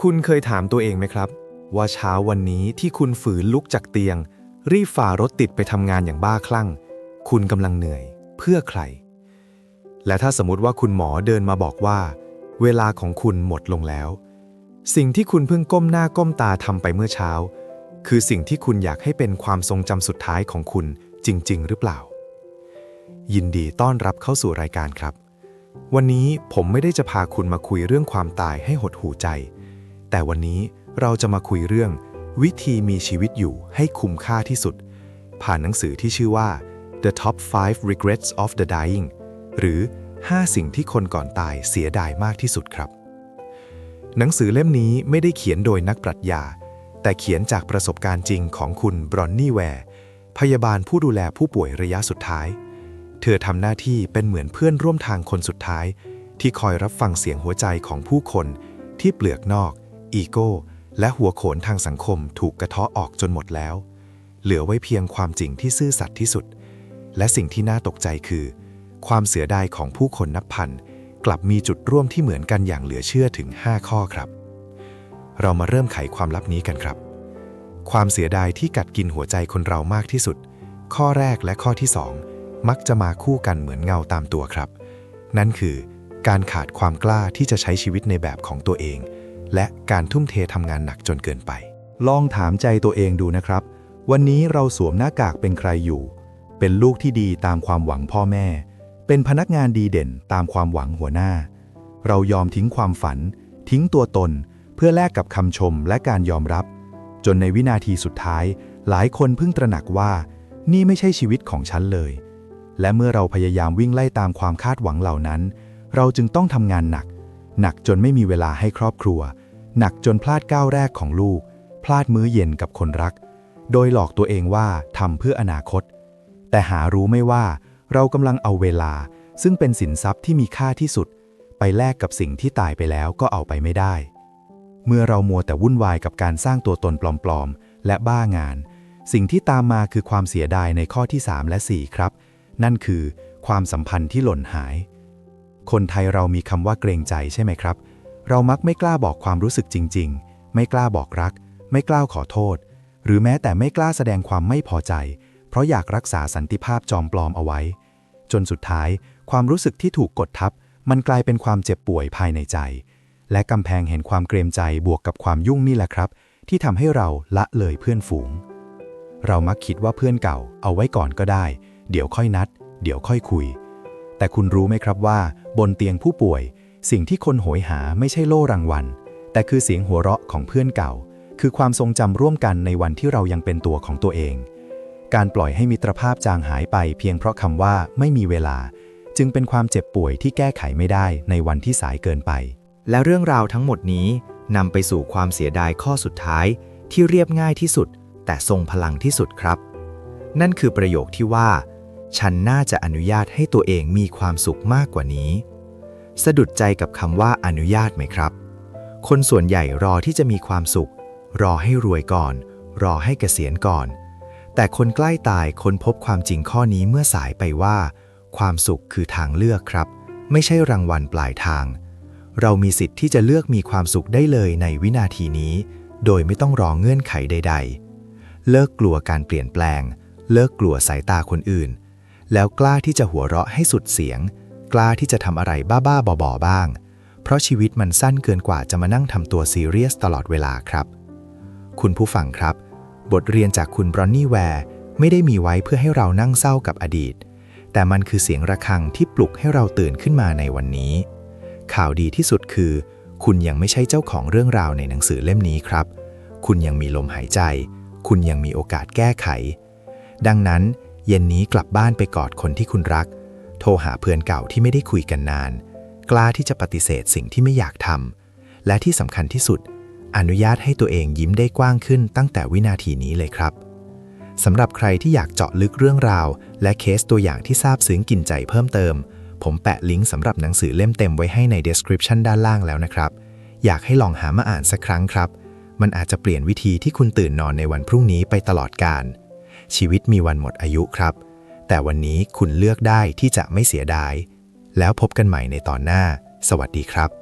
คุณเคยถามตัวเองไหมครับ ว่าเช้าวันนี้ที่คุณฝืนลุกจากเตียง รีบฝ่ารถติดไปทำงานอย่างบ้าคลั่ง คุณกำลังเหนื่อย เพื่อใคร และถ้าสมมติว่าคุณหมอเดินมาบอกว่า เวลาของคุณหมดลงแล้ว สิ่งที่คุณเพิ่งก้มหน้าก้มตาทำไปเมื่อเช้า คือสิ่งที่คุณอยากให้เป็นความทรงจำสุดท้ายของคุณจริง ๆ หรือเปล่า ยินดีต้อนรับเข้าสู่รายการครับ วันนี้ผมไม่ได้จะพาคุณมาคุยเรื่องความตายให้หดหูใจ แต่วันนี้เราจะมาคุยเรื่อง วิธีมีชีวิตอยู่ให้คุ้มค่าที่สุด ผ่านหนังสือที่ชื่อว่า The Top 5 Regrets of the Dying หรือ 5 สิ่งที่คนก่อนตายเสียดายมากที่สุดครับ หนังสือเล่มนี้ไม่ได้เขียนโดยนักปรัชญา แต่เขียนจากประสบการณ์จริงของคุณบรอนนี่แวร์พยาบาลผู้ดูแลผู้ป่วยระยะสุดท้าย เธอทำหน้าที่เป็นเหมือนเพื่อนร่วมทางคนสุดท้าย ที่คอยรับฟังเสียงหัวใจของผู้คนที่เปลือกนอก อีโก้ และหัวโขนทางสังคมถูกกระเทาะออกจนหมดแล้ว เหลือไว้เพียงความจริงที่ซื่อสัตย์ที่สุด และสิ่งที่น่าตกใจคือ ความเสียดายของผู้คนนับพัน กลับมีจุดร่วมที่เหมือนกันอย่างเหลือเชื่อถึง 5 ข้อครับ เรามาเริ่มไขความลับนี้กันครับ ความเสียดายที่กัดกินหัวใจคนเรามากที่สุด ข้อแรกและข้อที่สองมักจะมาคู่กันเหมือนเงาตามตัวครับ นั่นคือการขาดความกล้าที่จะใช้ชีวิตในแบบของตัวเอง และการทุ่มเททำงานหนักจนเกินไป ลองถามใจตัวเองดูนะครับ วันนี้เราสวมหน้ากากเป็นใครอยู่ เป็นลูกที่ดีตามความหวังพ่อแม่ เป็นพนักงานดีเด่นตามความหวังหัวหน้า เรายอมทิ้งความฝัน ทิ้งตัวตน เพื่อแลกกับคำชมและการยอมรับ จนในวินาทีสุดท้าย หลายคนเพิ่งตระหนักว่า นี่ไม่ใช่ชีวิตของฉันเลย และเมื่อเราพยายามวิ่งไล่ตามความคาดหวังเหล่านั้น เราจึงต้องทำงานหนัก หนักจนไม่มีเวลาให้ครอบครัว หนักจนพลาดก้าวแรกของลูก พลาดมื้อเย็นกับคนรัก โดยหลอกตัวเองว่าทำเพื่ออนาคต แต่หารู้ไม่ว่าเรากำลังเอาเวลา ซึ่งเป็นสินทรัพย์ที่มีค่าที่สุด ไปแลกกับสิ่งที่ตายไปแล้วก็เอาไปไม่ได้ เมื่อเรามัวแต่วุ่นวายกับการสร้างตัวตนปลอมๆ และบ้างาน สิ่งที่ตามมาคือความเสียดายในข้อที่ 3 และ 4 ครับ นั่นคือความสัมพันธ์ที่หล่นหาย คนไทยเรามีคำว่าเกรงใจใช่ไหมครับ เรามักไม่กล้าบอกความรู้สึกจริง ๆ ไม่กล้าบอกรัก ไม่กล้าขอโทษ หรือแม้แต่ไม่กล้าแสดงความไม่พอใจ เพราะอยากรักษาสันติภาพจอมปลอมเอาไว้ จนสุดท้าย ความรู้สึกที่ถูกกดทับ มันกลายเป็นความเจ็บป่วยภายในใจ และกำแพงเห็นความเกรงใจบวกกับความยุ่งนี่แหละครับ ที่ทำให้เราละเลยเพื่อนฝูง เรามักคิดว่าเพื่อนเก่า เอาไว้ก่อนก็ได้ เดี๋ยวค่อยนัด เดี๋ยวค่อยคุย แต่คุณรู้ไหมครับว่า บนเตียงผู้ป่วย สิ่งที่คนโหยหาไม่ใช่โล่รางวัล แต่คือเสียงหัวเราะของเพื่อนเก่า คือความทรงจำร่วมกันในวันที่เรายังเป็นตัวของตัวเอง การปล่อยให้มิตรภาพจางหายไปเพียงเพราะคำว่าไม่มีเวลา จึงเป็นความเจ็บป่วยที่แก้ไขไม่ได้ในวันที่สายเกินไป และเรื่องราวทั้งหมดนี้นำไปสู่ความเสียดายข้อสุดท้าย ที่เรียบง่ายที่สุด แต่ทรงพลังที่สุดครับ นั่นคือประโยคที่ว่า ฉันน่าจะอนุญาตให้ตัวเองมีความสุขมากกว่านี้ สะดุดใจกับคำว่าอนุญาตไหมครับ คนส่วนใหญ่รอที่จะมีความสุข รอให้รวยก่อน รอให้เกษียณก่อน แต่คนใกล้ตายค้นพบความจริงข้อนี้เมื่อสายไปว่า ความสุขคือทางเลือกครับ ไม่ใช่รางวัลปลายทาง เรามีสิทธิ์ที่จะเลือกมีความสุขได้เลยในวินาทีนี้ โดยไม่ต้องรอเงื่อนไขใด ๆ เลิกกลัวการเปลี่ยนแปลง เลิกกลัวสายตาคนอื่น แล้วกล้าที่จะหัวเราะให้สุดเสียง กล้าที่จะทำอะไรบ้าๆบอๆบ้าง เพราะชีวิตมันสั้นเกินกว่าจะมานั่งทำตัวซีเรียสตลอดเวลาครับ คุณผู้ฟังครับ บทเรียนจากคุณบรอนนี่แวร์ไม่ได้มีไว้เพื่อให้เรานั่งเศร้ากับอดีต แต่มันคือเสียงระฆังที่ปลุกให้เราตื่นขึ้นมาในวันนี้ ข่าวดีที่สุดคือ คุณยังไม่ใช่เจ้าของเรื่องราวในหนังสือเล่มนี้ครับ คุณยังมีลมหายใจ คุณยังมีโอกาสแก้ไข ดังนั้น เย็นนี้กลับบ้านไปกอดคนที่คุณรัก โทรหาเพื่อนเก่าที่ไม่ได้คุยกันนาน กล้าที่จะปฏิเสธสิ่งที่ไม่อยากทำ และที่สำคัญที่สุด อนุญาตให้ตัวเองยิ้มได้กว้างขึ้นตั้งแต่วินาทีนี้เลยครับสำหรับใครที่อยากเจาะลึกเรื่องราว และเคสตัวอย่างที่ซาบซึ้งกินใจเพิ่มเติม ผมแปะลิงก์สำหรับหนังสือเล่มเต็มไว้ให้ใน description ด้านล่างแล้วนะครับ อยากให้ลองหามาอ่านสักครั้งครับ มันอาจจะเปลี่ยนวิธีที่คุณตื่นนอนในวันพรุ่งนี้ไปตลอดกาลชีวิตมีวันหมดอายุครับ แต่วันนี้คุณเลือกได้ที่จะไม่เสียดาย แล้วพบกันใหม่ในตอนหน้า สวัสดีครับ